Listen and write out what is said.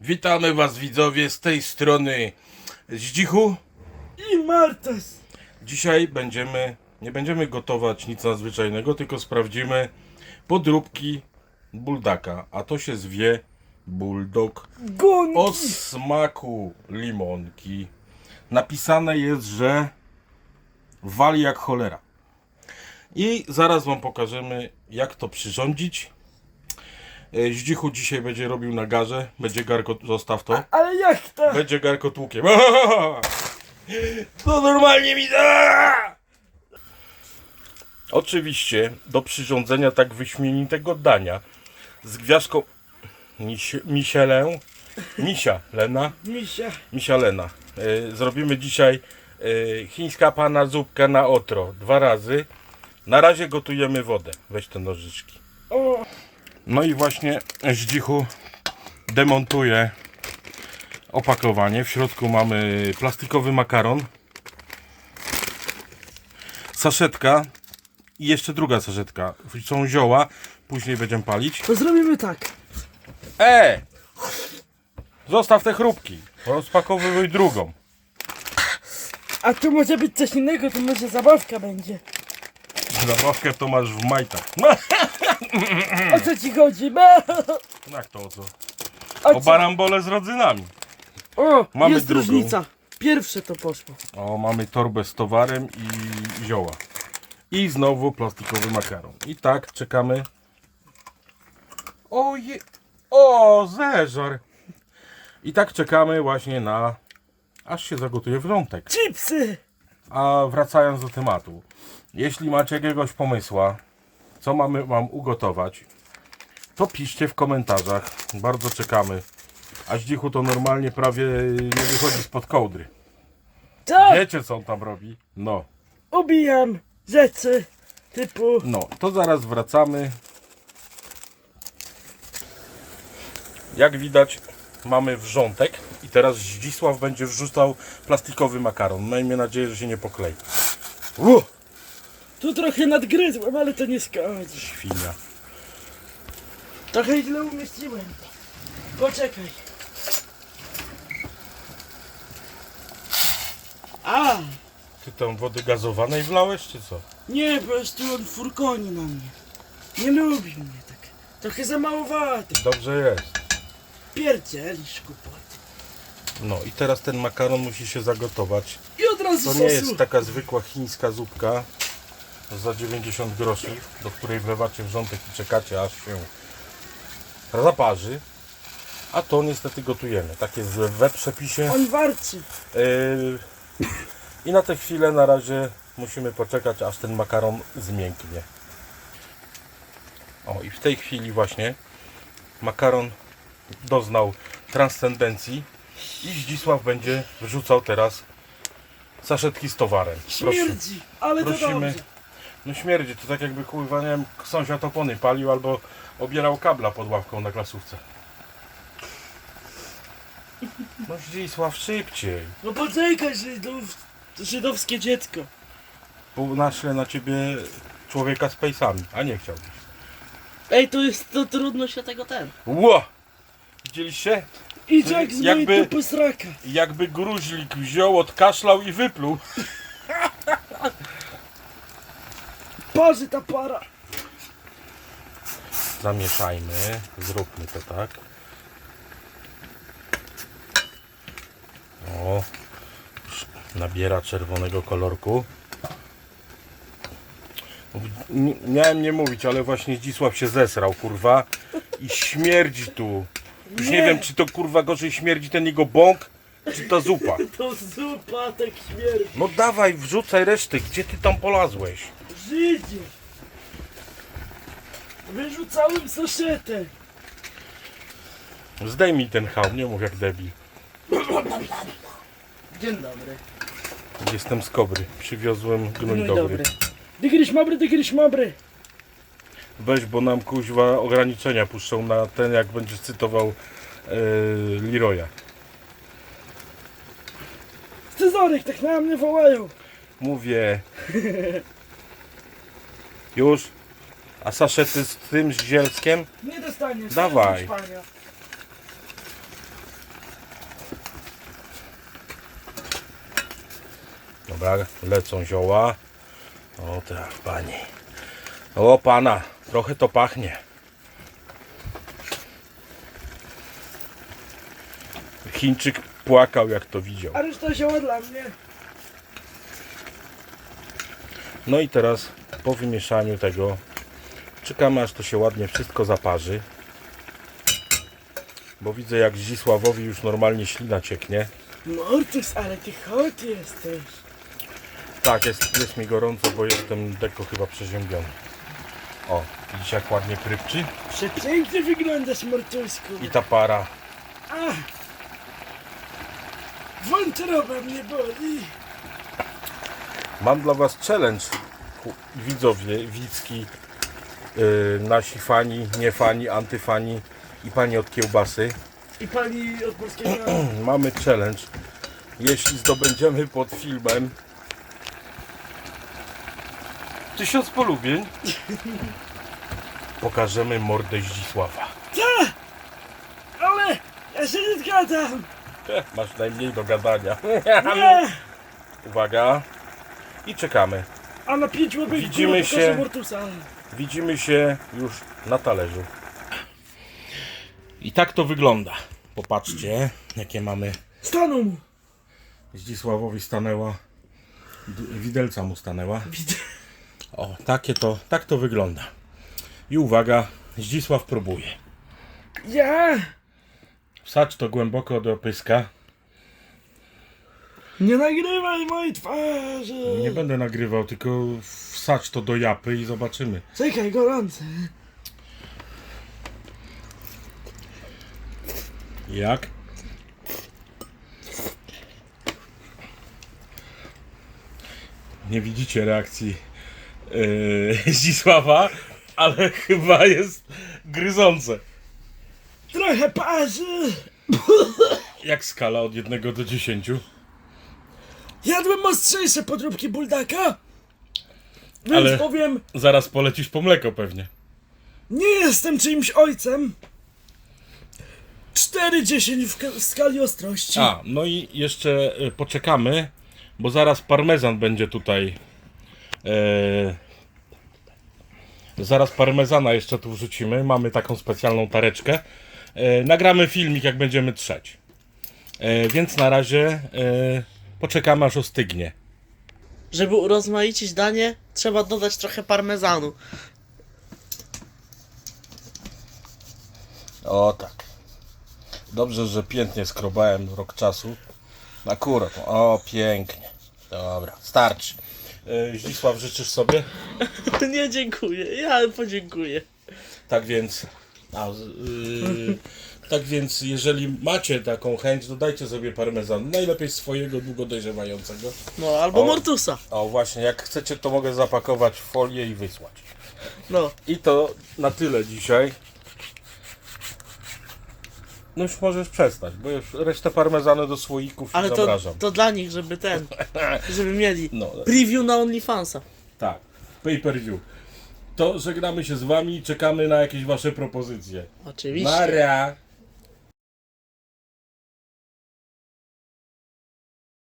Witamy Was widzowie z tej strony Zdzichu. I Martas. Dzisiaj będziemy, nie będziemy gotować nic nadzwyczajnego, tylko sprawdzimy podróbki buldaka, a to się zwie bulldog Gonki. o smaku limonki. Napisane jest, że wali jak cholera. I zaraz Wam pokażemy, jak to przyrządzić. E, Zdzichu dzisiaj będzie robił na garze, będzie garko, zostaw to. Ale jak to? Będzie garko tłukiem. To normalnie mi da! Oczywiście do przyrządzenia tak wyśmienitego dania z gwiazdką Miś, Misielę, Misia Lena, Misia. Misia Lena. E, zrobimy dzisiaj e, chińska pana zupka na otro. Dwa razy. Na razie gotujemy wodę. Weź te nożyczki. O, No i właśnie Zdzichu demontuje opakowanie. W środku mamy plastikowy makaron, saszetka i jeszcze druga saszetka. Są zioła, później będziemy palić. to zrobimy tak. E! Zostaw te chrupki. Rozpakowuj drugą. A tu może być coś innego, to może zabawka będzie. Zabawkę to masz w majtach. O co ci chodzi? Ba! Jak to o co? O, O co? barambole z rodzynami. o Mamy jest drugą. różnica. Pierwsze to poszło. O, mamy torbę z towarem i zioła. I znowu plastikowy makaron. I tak czekamy. O, je... o zeżar. I tak czekamy właśnie na aż się zagotuje wrzątek. Chipsy! A wracając do tematu. Jeśli macie jakiegoś pomysła, co mamy wam ugotować, to piszcie w komentarzach. Bardzo czekamy. A Zdzichu to normalnie prawie nie wychodzi spod kołdry. Tak! Wiecie co on tam robi? No. Ubijam rzeczy typu... No, to zaraz wracamy. Jak widać, mamy wrzątek i teraz Zdzisław będzie wrzucał plastikowy makaron. Miejmy nadzieję, że się nie poklei. Tu trochę nadgryzłem, ale to nie szkodzi. świnia. Trochę źle umieściłem. Poczekaj. A! Ty tam wody gazowanej wlałeś, czy co? Nie, po prostu on furkoni na mnie. Nie lubi mnie tak. Trochę za małowaty. Dobrze jest. Pierdzielisz kłopoty. No i teraz ten makaron musi się zagotować. I od razu To sosu. nie jest taka zwykła chińska zupka za 90 groszy, do której wlewacie wrzątek i czekacie aż się zaparzy. A to niestety gotujemy. Tak jest we przepisie. On warczy. Yy, I na tę chwilę na razie musimy poczekać aż ten makaron zmięknie. O i w tej chwili właśnie makaron doznał transcendencji i Zdzisław będzie wrzucał teraz saszetki z towarem. Śmierdzi, ale to prosimy. dobrze. No śmierdzi, to tak jakby kurwa, nie wiem, sąsiad opony palił albo obierał kabla pod ławką na klasówce. No Zdzisław szybciej. No poczekaj, Żydów, żydowskie dziecko. Bo naszle na ciebie człowieka z pejsami, a nie chciałbyś. Ej, to jest, to trudno się tego ten. Ło! Widzieliście? Idź jak z mojej Jakby- dupy sraka. Jakby gruźlik wziął, odkaszlał i wypluł. Parzy ta para. Zamieszajmy, zróbmy to tak. O, już nabiera czerwonego kolorku. Miałem nie mówić, ale właśnie Zdzisław się zesrał, kurwa. I śmierdzi tu. Już nie, Nie. wiem, czy to kurwa gorzej śmierdzi ten jego bąk, czy ta zupa. To zupa tak śmierdzi. No dawaj, wrzucaj reszty. Gdzie ty tam polazłeś? Żydzie. Wyrzucałem saszetę. Zdejmij ten hał, nie mów jak debil. Dzień dobry. Jestem z Kobry. Przywiozłem gnój Dzień dobry. dobry. Dygryś mabry, dygryś mabry. Weź, bo nam kuźwa ograniczenia puszczą na ten, jak będziesz cytował yy, Leroya. Scyzoryk, tak na mnie wołają. Mówię. Już? A saszety z tym z zielskiem? Nie dostaniesz. Dawaj. Dobra, lecą zioła. O tak, pani. O pana, trochę to pachnie. Chińczyk płakał jak to widział. A reszta zioła dla mnie. No i teraz po wymieszaniu tego czekamy aż to się ładnie wszystko zaparzy. Bo widzę jak Zdzisławowi już normalnie ślina cieknie. Mortus, ale ty hot jesteś. Tak, jest, jest mi gorąco, bo jestem deko chyba przeziębiony. O, widzicie jak ładnie krypczy? Przepięknie wyglądasz, Mortusku. I ta para. Ach. Wątroba mnie boli. Mam dla was challenge, widzowie, widzki, yy, nasi fani, nie fani, antyfani i pani od kiełbasy. I pani od polskiego... Mamy challenge. Jeśli zdobędziemy pod filmem tysiąc polubień, pokażemy mordę Zdzisława. Ta! Ale ja się nie zgadzam. Masz najmniej do gadania. Nie! Uwaga. I czekamy. A na pięć łapek Widzimy pokażę się. Mortusa. Widzimy się już na talerzu. I tak to wygląda. Popatrzcie, jakie mamy. Stanął mu. Zdzisławowi stanęła. d- Widelca mu stanęła. Widzę. O, takie to, tak to wygląda. I uwaga, Zdzisław próbuje. Ja! Wsadź to głęboko do pyska. Nie nagrywaj mojej twarzy. Nie będę nagrywał, tylko wsadź to do japy i zobaczymy. Czekaj, gorące. Jak? Nie widzicie reakcji yy, Zdzisława, ale chyba jest gryzące. Trochę parzy. Jak skala od 1 do 10? Jadłem ostrzejsze podróbki buldaka. Więc Ale- powiem, Zaraz polecisz po mleko pewnie. nie jestem czyimś ojcem. 4-10 w ka- w skali ostrości. A, no i jeszcze y, poczekamy, bo zaraz parmezan będzie tutaj. E, zaraz parmezana jeszcze tu wrzucimy. Mamy taką specjalną tareczkę. E, nagramy filmik, jak będziemy trzeć. E, więc na razie e, poczekamy, aż ostygnie. Żeby urozmaicić danie, trzeba dodać trochę parmezanu. O tak. Dobrze, że pięknie skrobałem rok czasu. Akurat. O, pięknie. Dobra, starczy. E, Zdzisław, życzysz sobie? Nie dziękuję, ja podziękuję. Tak więc, a, z- yy, tak więc, jeżeli macie taką chęć, dodajcie sobie parmezan. Najlepiej swojego długo dojrzewającego. No, albo O. mortusa. O właśnie, jak chcecie, to mogę zapakować w folię i wysłać. No, I to na tyle dzisiaj. No już możesz przestać, bo już resztę parmezanu do słoików ale to, to dla nich, żeby ten, żeby mieli No, preview na OnlyFansa. tak, pay per view. To żegnamy się z wami i czekamy na jakieś wasze propozycje. Oczywiście. Maria!